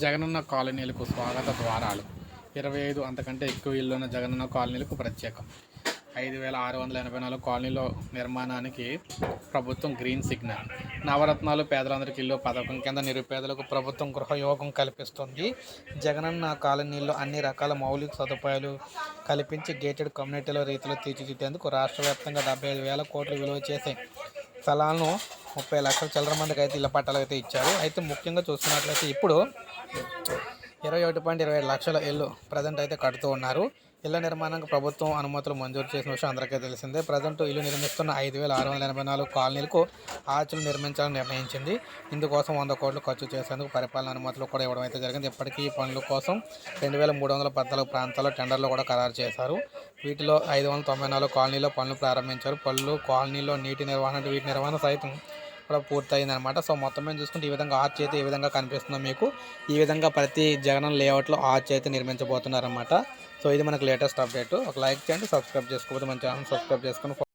జగనన్న కాలనీలకు స్వాగత ద్వారాలు. ఇరవై ఐదు అంతకంటే ఎక్కువ ఇల్లున్న జగనన్న కాలనీలకు ప్రత్యేకం. ఐదు వేల ఆరు వందల ఎనభై నాలుగు కాలనీలో నిర్మాణానికి ప్రభుత్వం గ్రీన్ సిగ్నల్. నవరత్నాలు పేదలందరికీ ఇల్లు పథకం కింద నిరుపేదలకు ప్రభుత్వం గృహయోగం కల్పిస్తుంది. జగనన్న కాలనీల్లో అన్ని రకాల మౌలిక సదుపాయాలు కల్పించి గేటెడ్ కమ్యూనిటీల రీతిలో తీర్చిదిద్దేందుకు రాష్ట్ర వ్యాప్తంగా డెబ్బై ఐదు వేల కోట్లు విలువ చేసే స్థలాలను ముప్పై లక్షల చిల్లర మందికి అయితే ఇళ్ళ పట్టాలు అయితే ఇచ్చారు. అయితే ముఖ్యంగా చూసుకున్నట్లయితే ఇప్పుడు ఇరవై ఒకటి పాయింట్ ఇరవై లక్షల ఇల్లు ప్రజెంట్ అయితే కడుతూ ఉన్నారు. ఇళ్ళ నిర్మాణానికి ప్రభుత్వం అనుమతులు మంజూరు చేసిన విషయం అందరికీ తెలిసిందే. ప్రజెంట్ ఇల్లు నిర్మిస్తున్న ఐదు వేల ఆరు వందల ఎనభై నాలుగు కాలనీలకు ఆర్చులు నిర్మించాలని నిర్ణయించింది. ఇందుకోసం వంద కోట్లు ఖర్చు చేసేందుకు పరిపాలన అనుమతులు కూడా ఇవ్వడం అయితే జరిగింది. ఇప్పటికీ ఈ పనుల కోసం రెండు వేల మూడు వందల పద్నాలుగు ప్రాంతాల్లో టెండర్లు కూడా ఖరారు చేశారు. వీటిలో ఐదు వందల తొంభై నాలుగు కాలనీలో పనులు ప్రారంభించారు. పనులు కాలనీలో నీటి నిర్వహణ వీటి నిర్వహణ సైతం కూడా పూర్తయింది అనమాట సో మొత్తం మీద చూసుకుంటే ఈ విధంగా ఆర్చ్ అయితే ఏ విధంగా కనిపిస్తుందో మీకు ఈ విధంగా ప్రతి జగన్ లేఅవుట్లో ఆర్చ్ అయితే నిర్మించబోతున్నారన్నమాట. సో ఇది మనకు లేటెస్ట్ అప్డేట్. ఒక లైక్ చేయండి సబ్స్క్రైబ్ చేసుకోకపోతే మన ఛానల్ సబ్స్క్రైబ్ చేసుకొని